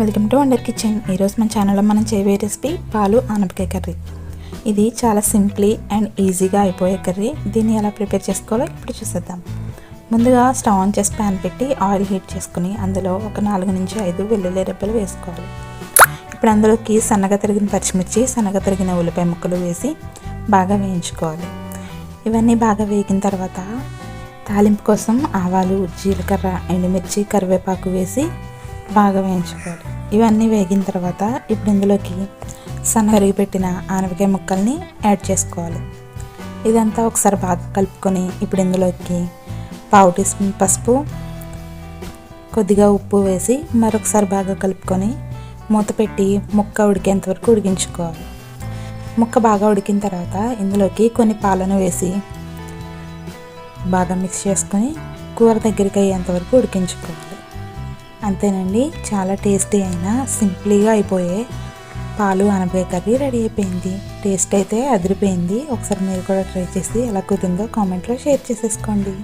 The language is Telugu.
Welcome to wonder kitchen. ఈరోజు మన ఛానల్లో మనం చేయబోయే రెసిపీ పాలు ఆనపకాయ కర్రీ. ఇది చాలా సింప్లీ అండ్ ఈజీగా అయిపోయే కర్రీ. దీన్ని ఎలా ప్రిపేర్ చేసుకోవాలో ఇప్పుడు చూసేద్దాం. ముందుగా స్టవ్ ఆన్ చేసి ప్యాన్ పెట్టి ఆయిల్ హీట్ చేసుకుని అందులో ఒక నాలుగు నుంచి ఐదు వెల్లుల్లి రెబ్బలు వేసుకోవాలి. ఇప్పుడు అందులోకి సన్నగా తరిగిన పచ్చిమిర్చి సన్నగా తరిగిన ఉల్లిపాయ ముక్కలు వేసి బాగా వేయించుకోవాలి. ఇవన్నీ బాగా వేగిన తర్వాత తాలింపు కోసం ఆవాలు జీలకర్ర ఎండుమిర్చి కరివేపాకు వేసి బాగా వేయించుకోవాలి. ఇవన్నీ వేగిన తర్వాత ఇప్పుడు ఇందులోకి సన్న పెట్టిన ఆనపకాయ ముక్కల్ని యాడ్ చేసుకోవాలి. ఇదంతా ఒకసారి బాగా కలుపుకొని ఇప్పుడు ఇందులోకి పావు టీ స్పూన్ పసుపు కొద్దిగా ఉప్పు వేసి మరొకసారి బాగా కలుపుకొని మూత పెట్టి ముక్క ఉడికేంత వరకు ఉడికించుకోవాలి. ముక్క బాగా ఉడికిన తర్వాత ఇందులోకి కొన్ని పాలను వేసి బాగా మిక్స్ చేసుకొని కూర దగ్గరికి అయ్యేంత వరకు ఉడికించుకోవాలి. అంతేనండి చాలా టేస్టీ అయినా సింప్లీగా అయిపోయే పాలు అనపకాయ కర్రీ రెడీ అయిపోయింది. టేస్ట్ అయితే అదిరిపోయింది. ఒకసారి మీరు కూడా ట్రై చేసి ఎలా కుదిరిందో కామెంట్లో షేర్ చేసేసుకోండి.